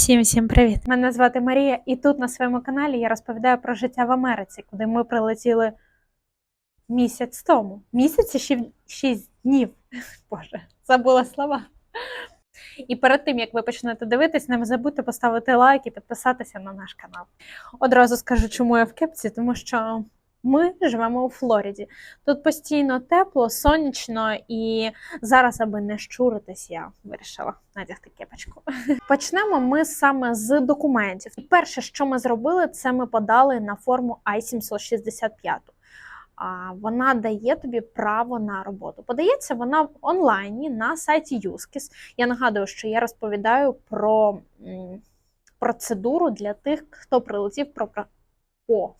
Всім всім привіт! Мене звати Марія, і тут на своєму каналі я розповідаю про життя в Америці, куди ми прилетіли місяць тому. Місяць і ші- шість днів. Боже, забула слова. І перед тим, як ви почнете дивитись, не забудьте поставити лайк і підписатися на наш канал. Одразу скажу, чому я в кепці, тому що ми живемо у Флориді. Тут постійно тепло, сонячно, і зараз, аби не щуритись, я вирішила надягти кепочку. Почнемо ми саме з документів. Перше, що ми зробили, це ми подали на форму I-765. А, Вона дає тобі право на роботу. Подається вона в онлайні на сайті Юскіс. Я нагадую, що я розповідаю про процедуру для тих, хто прилетів про- по,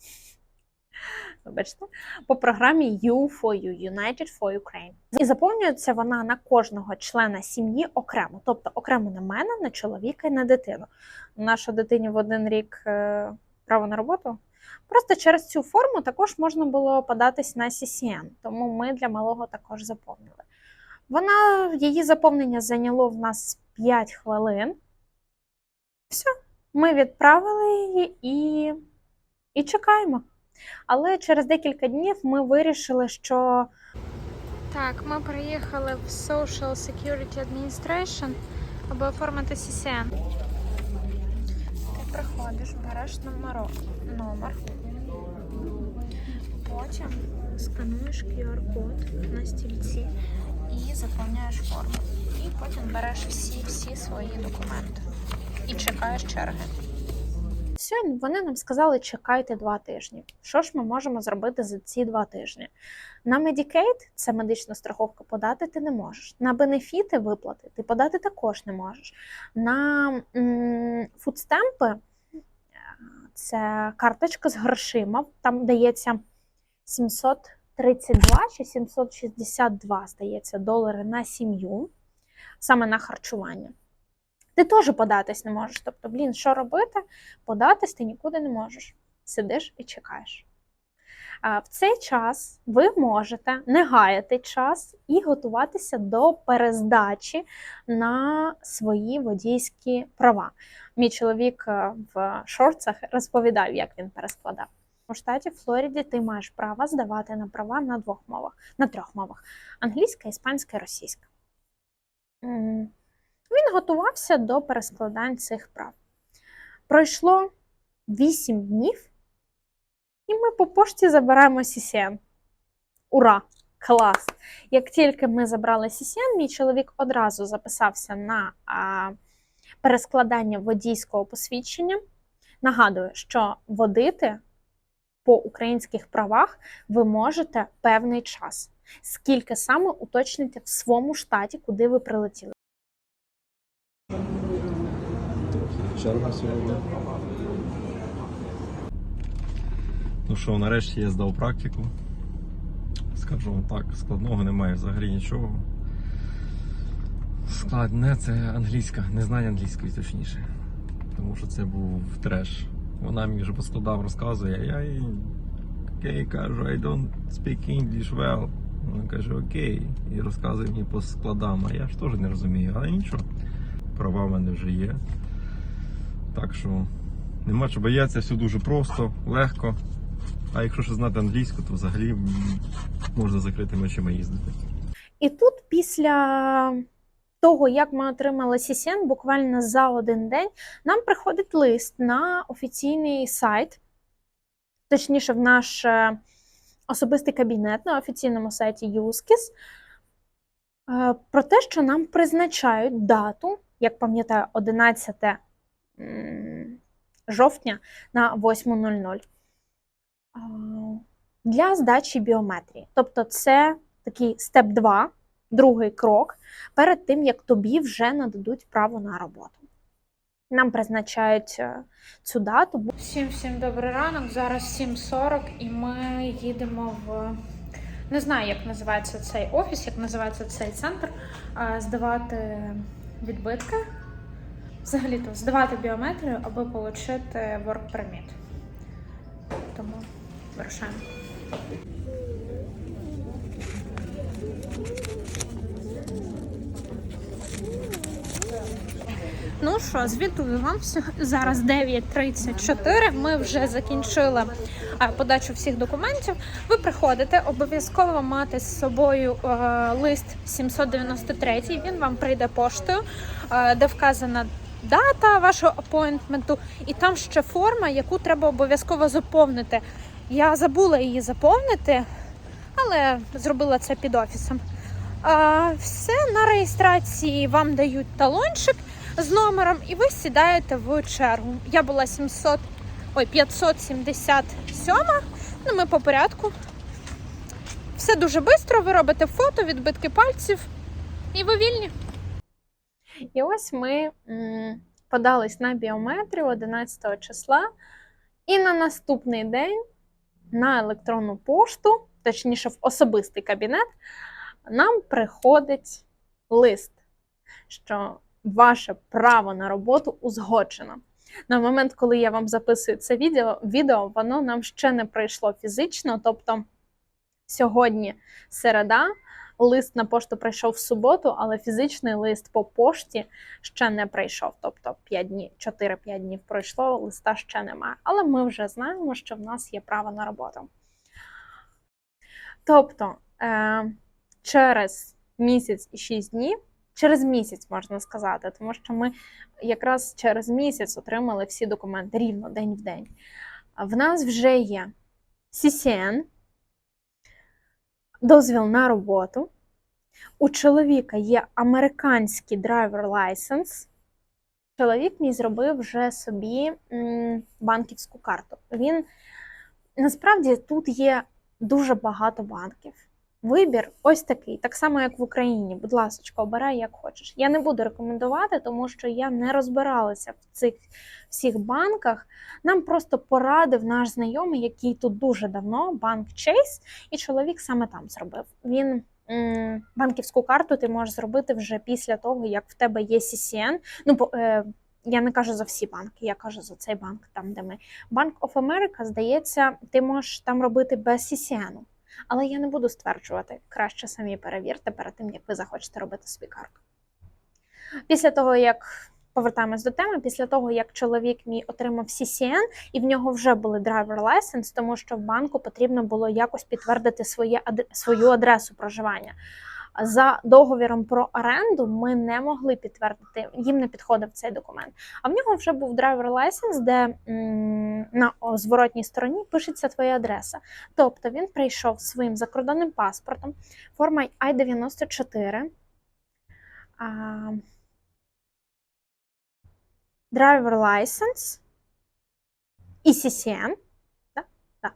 вибачте, по програмі U4U, United for Ukraine. І заповнюється вона на кожного члена сім'ї окремо, тобто окремо на мене, на чоловіка і на дитину. Наша дитині в один рік е, право на роботу. Просто через цю форму також можна було податись на CCN, тому ми для малого також заповнили. Вона, її заповнення зайняло в нас 5 хвилин. Все, ми відправили її і, і чекаємо. Але через декілька днів ми вирішили, що Так, ми приїхали в Social Security Administration, аби оформити CCN. Ти приходиш, береш номеро, номер, потім скануєш QR-код на стільці і заповняєш форму. І потім береш всі-всі свої документи і чекаєш черги. Все, вони нам сказали, чекайте два тижні. Що ж ми можемо зробити за ці два тижні? На Medicaid, це медична страховка, подати ти не можеш. На бенефіти виплати ти подати також не можеш. На фудстемпи це карточка з грошима, там дається 732 чи 762, здається, долари на сім'ю, саме на харчування. Ти теж податись не можеш. Тобто, блін, що робити? Податись ти нікуди не можеш. Сидиш і чекаєш. А в цей час ви можете не гаяти час і готуватися до перездачі на свої водійські права. Мій чоловік е, в шорцах розповідав, як він перескладав. У штаті Флориді ти маєш право здавати на права на двох мовах, на трьох мовах: англійська, іспанська російська. Він готувався до перескладань цих прав. Пройшло 8 днів, і ми по пошті забираємо CCN. Ура! Клас! Як тільки ми забрали CCN, мій чоловік одразу записався на а, перескладання водійського посвідчення. Нагадую, що водити по українських правах ви можете певний час. Скільки саме уточните в своєму штаті, куди ви прилетіли. Черга сьогодні. Ну що, нарешті я здав практику. Скажу вам так, складного немає взагалі нічого. Складне це англійська, незнання англійської точніше. Тому що це був треш. Вона мені вже по складам розказує, я їй окей, кажу, I don't speak English well. Вона каже, окей, і розказує мені по складам, а я ж теж не розумію, але нічого. Права в мене вже є. Так що нема що боятися, все дуже просто, легко. А якщо ще знати англійську, то взагалі можна закритими очима їздити. І тут, після того, як ми отримали CCN, буквально за один день, нам приходить лист на офіційний сайт, точніше, в наш е, особистий кабінет на офіційному сайті Юскіс, е, про те, що нам призначають дату, як пам'ятаю, 11 м, жовтня на 8.00 для здачі біометрії. Тобто, це такий степ 2, другий крок перед тим, як тобі вже нададуть право на роботу. Нам призначають е, цю дату. Всім всім добрий ранок. Зараз 7.40 і ми їдемо в. Не знаю, як називається цей офіс, як називається цей центр. Здавати відбитки. Взагалі-то здавати біометрію, аби отримати work permit. Тому вирушаємо. Ну що, звітую вам зараз 9.34. Ми вже закінчили е, подачу всіх документів. Ви приходите, обов'язково мати з собою е, лист 793. Він вам прийде поштою, е, де вказана дата вашого апойнтменту, і там ще форма, яку треба обов'язково заповнити. Я забула її заповнити, але зробила це під офісом. А, все на реєстрації вам дають талончик з номером, і ви сідаєте в чергу. Я була 700, ой, 577, ну ми по порядку. Все дуже швидко, ви робите фото, відбитки пальців, і ви вільні. І ось ми подались на біометрію 11 числа, і на наступний день на електронну пошту, точніше, в особистий кабінет, нам приходить лист, що ваше право на роботу узгоджено. На момент, коли я вам записую це відео, відео воно нам ще не прийшло фізично. Тобто сьогодні середа, лист на пошту прийшов в суботу, але фізичний лист по пошті ще не прийшов. Тобто 5 днів, 4-5 днів пройшло, листа ще немає. Але ми вже знаємо, що в нас є право на роботу. Тобто, е, через місяць і 6 днів, через місяць можна сказати, тому що ми якраз через місяць отримали всі документи рівно день в день. В нас вже є CCN, дозвіл на роботу. У чоловіка є американський драйвер лайсенс. Чоловік мій зробив вже собі банківську карту. Він насправді тут є дуже багато банків. Вибір ось такий, так само як в Україні. Будь ласка, обирай як хочеш. Я не буду рекомендувати, тому що я не розбиралася в цих всіх банках. Нам просто порадив наш знайомий, який тут дуже давно, банк Chase, і чоловік саме там зробив. Він м, банківську карту ти можеш зробити вже після того, як в тебе є CCN. Ну, по- е, я не кажу за всі банки, я кажу за цей банк, там де ми. Bank of America, здається, ти можеш там робити без CCN. Але я не буду стверджувати, краще самі перевірте перед тим, як ви захочете робити собі карту. Після того, як повертаємось до теми, після того, як чоловік мій отримав CCN, і в нього вже були driver license, тому що в банку потрібно було якось підтвердити своє, свою адресу проживання. За договіром про оренду ми не могли підтвердити, їм не підходив цей документ. А в нього вже був driver license, де на зворотній стороні пишеться твоя адреса. Тобто він прийшов своїм закордонним паспортом, форма I-94, а, driver license і CCN. Да? Да.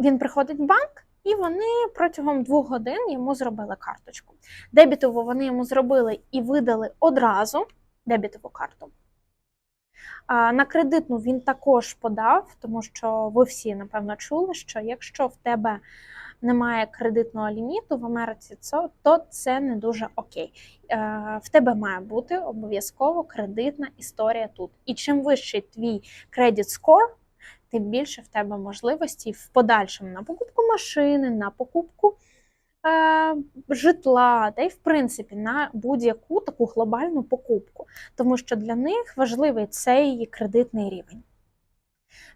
Він приходить в банк, і вони протягом двох годин йому зробили карточку. Дебітову вони йому зробили і видали одразу дебітову карту. А На кредитну він також подав, тому що ви всі, напевно, чули, що якщо в тебе немає кредитного ліміту в Америці, то це не дуже окей. В тебе має бути обов'язково кредитна історія тут. І чим вищий твій credit score, тим більше в тебе можливостей в подальшому на покупку машини, на покупку е, житла, та й в принципі на будь-яку таку глобальну покупку, тому що для них важливий цей кредитний рівень.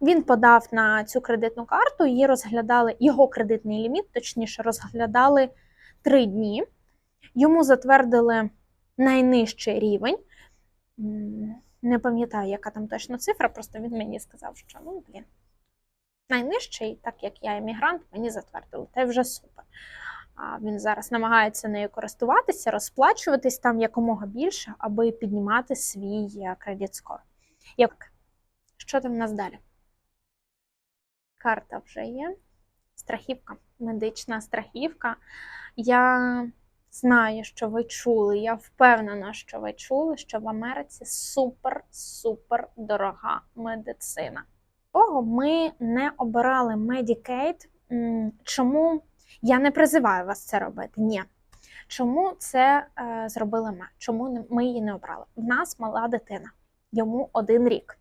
Він подав на цю кредитну карту, її розглядали його кредитний ліміт, точніше, розглядали три дні. Йому затвердили найнижчий рівень. Не пам'ятаю, яка там точно цифра, просто він мені сказав, що ну блін. Найнижчий, так як я емігрант, мені затвердили. Й вже супер. А він зараз намагається нею користуватися, розплачуватись там якомога більше, аби піднімати свій е, кредит скор. Як? Що там в нас далі? Карта вже є. Страхівка, медична страхівка. Я знаю, що ви чули, я впевнена, що ви чули, що в Америці супер-супер дорога медицина. Того ми не обирали Medicaid. Чому я не призиваю вас це робити? Ні. Чому це е, зробили ми? Чому ми її не обрали? В нас мала дитина, йому один рік.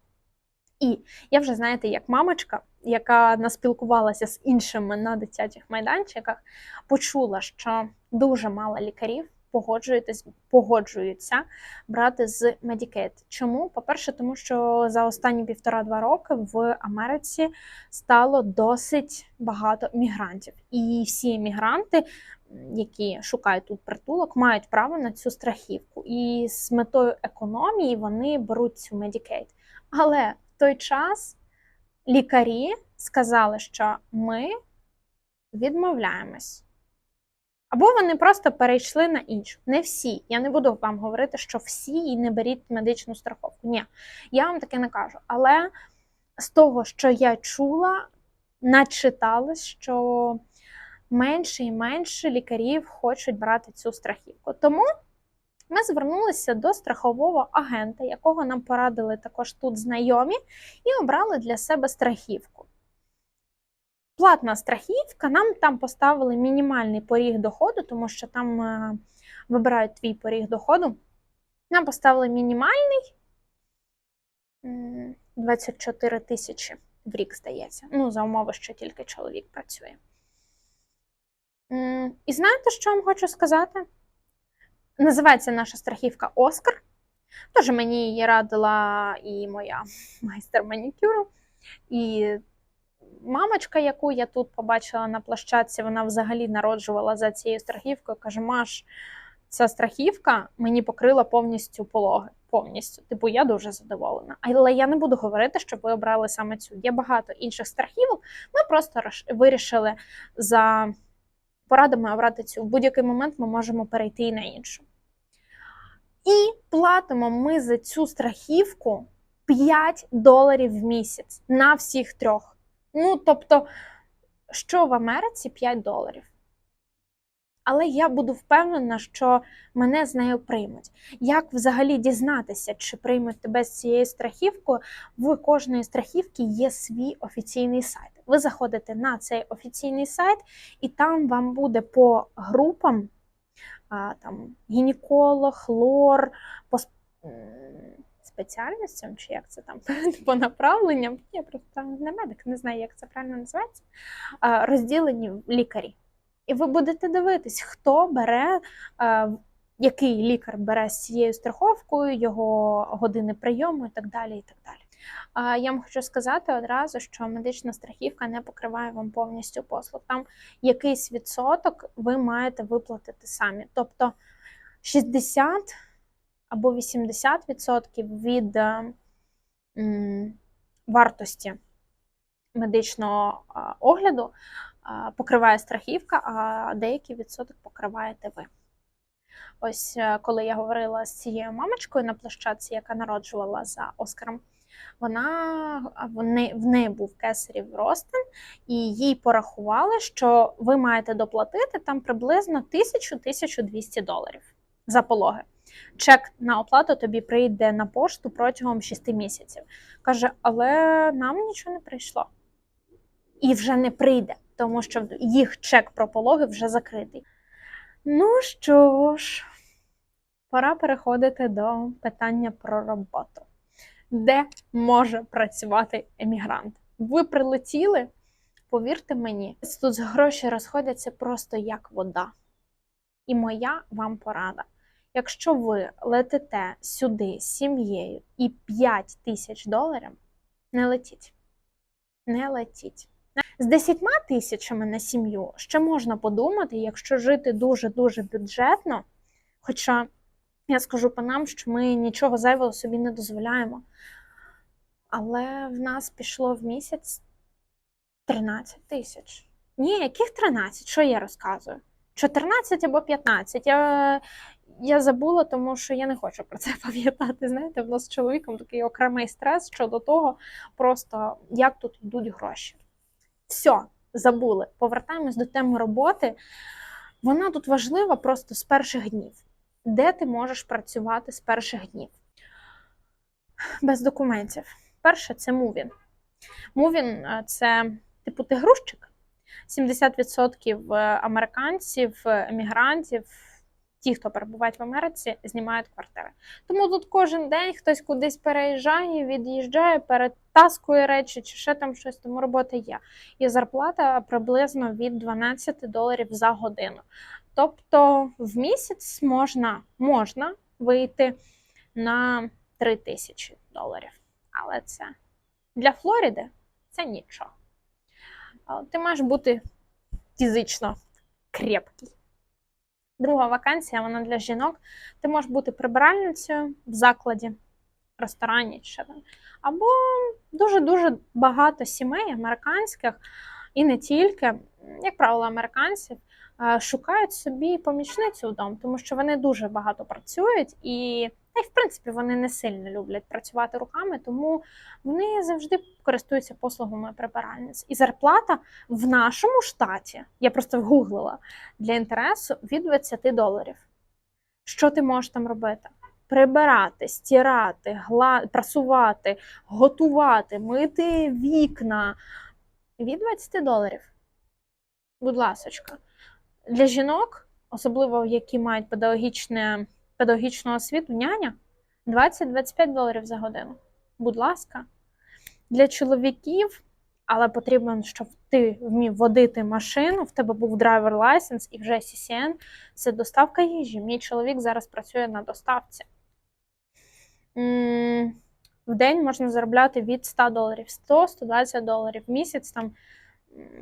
І я вже, знаєте, як мамочка, яка наспілкувалася з іншими на дитячих майданчиках, почула, що дуже мало лікарів, погоджуєтесь, погоджуються брати з Medicaid. Чому? По-перше, тому що за останні півтора-два роки в Америці стало досить багато мігрантів, і всі мігранти, які шукають тут притулок, мають право на цю страхівку. І з метою економії вони беруть цю Medicaid. Але в той час лікарі сказали, що ми відмовляємось. Або вони просто перейшли на іншу. Не всі. Я не буду вам говорити, що всі і не беріть медичну страховку. Ні, я вам таке не кажу. Але з того, що я чула, начиталась, що менше і менше лікарів хочуть брати цю страхівку. Тому ми звернулися до страхового агента, якого нам порадили також тут знайомі, і обрали для себе страхівку. Платна страхівка, нам там поставили мінімальний поріг доходу, тому що там е, вибирають твій поріг доходу. Нам поставили мінімальний 24 тисячі в рік, здається. Ну, за умови, що тільки чоловік працює. І знаєте, що вам хочу сказати? Називається наша страхівка Оскар. Тож мені її радила і моя майстер манікюру. І мамочка, яку я тут побачила на площадці, вона взагалі народжувала за цією страхівкою. Каже: Маш, ця страхівка мені покрила повністю пологи. Повністю. Типу, я дуже задоволена. Але я не буду говорити, щоб ви обрали саме цю. Є багато інших страхівок. Ми просто вирішили за порадами обрати цю. В будь-який момент ми можемо перейти і на іншу. І платимо ми за цю страхівку 5 доларів в місяць на всіх трьох. Ну, тобто, що в Америці 5 доларів. Але я буду впевнена, що мене з нею приймуть. Як взагалі дізнатися, чи приймуть тебе з цією страхівкою? В кожної страхівки є свій офіційний сайт. Ви заходите на цей офіційний сайт, і там вам буде по групам там, гінеколог, лор, по спеціальностям, чи як це там по направленням. Я просто не медик, не знаю, як це правильно називається. Розділені лікарі. І ви будете дивитись, хто бере, який лікар бере з цією страховкою, його години прийому і так далі. І так далі. Я вам хочу сказати одразу, що медична страхівка не покриває вам повністю послуг. Там якийсь відсоток ви маєте виплатити самі. Тобто 60 або 80% від е, вартості медичного огляду покриває страхівка, а деякий відсоток покриваєте ви. Ось е, коли я говорила з цією мамочкою на площадці, яка народжувала за Оскаром, вона а, в неї, був кесарів розтин, і їй порахували, що ви маєте доплатити там приблизно 1000-1200 доларів за пологи. Чек на оплату тобі прийде на пошту протягом 6 місяців. Каже, але нам нічого не прийшло. І вже не прийде, тому що їх чек про пологи вже закритий. Ну що ж, пора переходити до питання про роботу. Де може працювати емігрант? Ви прилетіли, повірте мені, тут гроші розходяться просто як вода. І моя вам порада. Якщо ви летите сюди з сім'єю і 5 тисяч доларів, не летіть. Не летіть. З 10 тисячами на сім'ю ще можна подумати, якщо жити дуже-дуже бюджетно. Хоча я скажу по нам, що ми нічого зайвого собі не дозволяємо. Але в нас пішло в місяць 13 тисяч. Ні, яких 13? Що я розказую? 14 або 15. Я, я забула, тому що я не хочу про це пам'ятати. Знаєте, в нас з чоловіком такий окремий стрес щодо того, просто як тут йдуть гроші. Все, забули. Повертаємось до теми роботи. Вона тут важлива просто з перших днів. Де ти можеш працювати з перших днів? Без документів. Перше це мувін. Мувін е, це типу ти грузчик. 70% американців, емігрантів, ті, хто перебувають в Америці, знімають квартири. Тому тут кожен день хтось кудись переїжджає, від'їжджає, перетаскує речі чи ще там щось, тому робота є. І зарплата приблизно від 12 доларів за годину. Тобто в місяць можна, можна вийти на 3 тисячі доларів. Але це для Флориди це нічого. Ти маєш бути фізично крепкий. Друга вакансія, вона для жінок. Ти можеш бути прибиральницею в закладі, ресторані чи там. Або дуже-дуже багато сімей американських, і не тільки, як правило, американців, шукають собі помічницю вдома, тому що вони дуже багато працюють і, та й в принципі вони не сильно люблять працювати руками, тому вони завжди користуються послугами прибиральниць. І зарплата в нашому штаті, я просто вгуглила для інтересу від 20 доларів. Що ти можеш там робити? Прибирати, стирати, гла... прасувати, готувати, мити вікна від 20 доларів. Будь ласочка. Для жінок, особливо які мають педагогічне, педагогічну освіту, няня 20-25 доларів за годину. Будь ласка. Для чоловіків, але потрібно, щоб ти вмів водити машину, в тебе був драйвер лайсенс і вже CCN, це доставка їжі. Мій чоловік зараз працює на доставці. В день можна заробляти від 100 доларів, 100-120 доларів в місяць там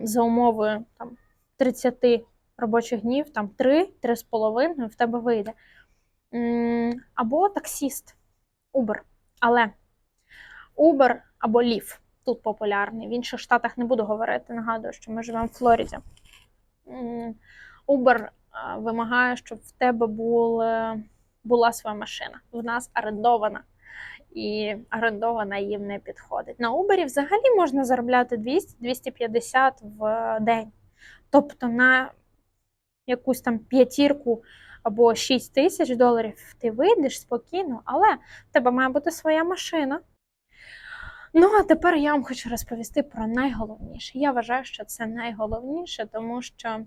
за умови там, 30 робочих днів, там 3-3,5 в тебе вийде. Або таксіст, Uber. Але Uber або Lyft тут популярний. В інших штатах не буду говорити. Нагадую, що ми живемо в Флориді. Uber вимагає, щоб в тебе були, була своя машина. В нас орендована. І орендована їм не підходить. На Uber взагалі можна заробляти 200-250 в день. Тобто на якусь там п'ятірку або 6 тисяч доларів ти вийдеш спокійно, але в тебе має бути своя машина. Ну, а тепер я вам хочу розповісти про найголовніше. Я вважаю, що це найголовніше, тому що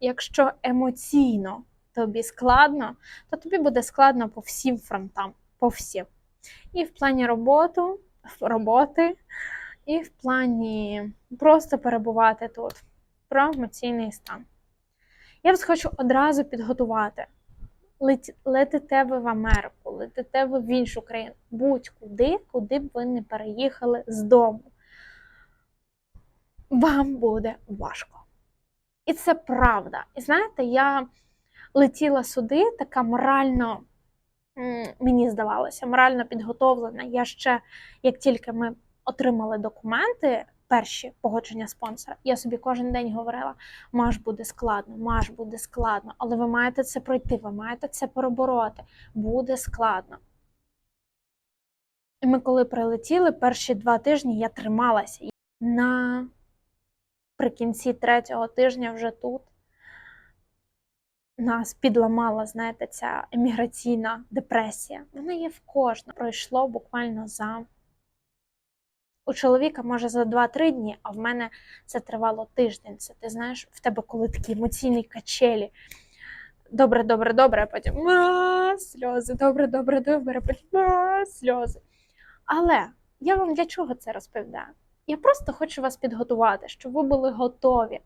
якщо емоційно тобі складно, то тобі буде складно по всім фронтам, по всім. І в плані роботу, роботи, і в плані просто перебувати тут про емоційний стан. Я вас хочу одразу підготувати. Летите ви в Америку, летите ви в іншу країну, будь-куди, куди б ви не переїхали з дому. Вам буде важко. І це правда. І знаєте, я летіла сюди, така морально, мені здавалося, морально підготовлена. Я ще, як тільки ми отримали документи, перші погодження спонсора, я собі кожен день говорила: Маш буде складно, маш буде складно, але ви маєте це пройти, ви маєте це перебороти. Буде складно. І ми, коли прилетіли, перші два тижні я трималася. На прикінці третього тижня вже тут нас підламала, знаєте, ця еміграційна депресія. Вона є в кожного. Пройшло буквально за. У чоловіка може за 2-3 дні, а в мене це тривало тиждень. Це ти знаєш, в тебе коли такі емоційні качелі. Добре, добре, добре, а потім а, сльози, добре, добре, добре, потім а, сльози. Але я вам для чого це розповідаю? Я просто хочу вас підготувати, щоб ви були готові.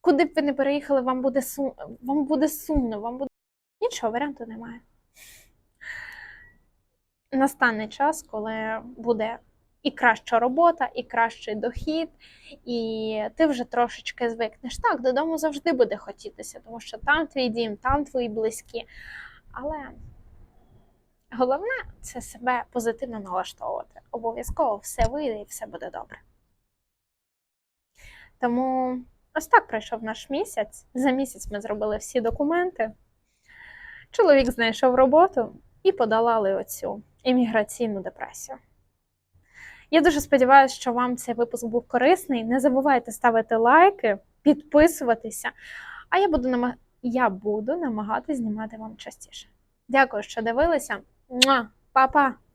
Куди б ви не переїхали, вам буде сум... вам буде сумно, вам буде. Нічого, варіанту немає. Настане час, коли буде і краща робота, і кращий дохід, і ти вже трошечки звикнеш. Так, додому завжди буде хотітися, тому що там твій дім, там твої близькі. Але головне це себе позитивно налаштовувати. Обов'язково все вийде і все буде добре. Тому ось так пройшов наш місяць. За місяць ми зробили всі документи. Чоловік знайшов роботу і подолали оцю імміграційну депресію. Я дуже сподіваюся, що вам цей випуск був корисний. Не забувайте ставити лайки, підписуватися. А я буду намаг... я буду намагатися знімати вам частіше. Дякую, що дивилися. Па-па!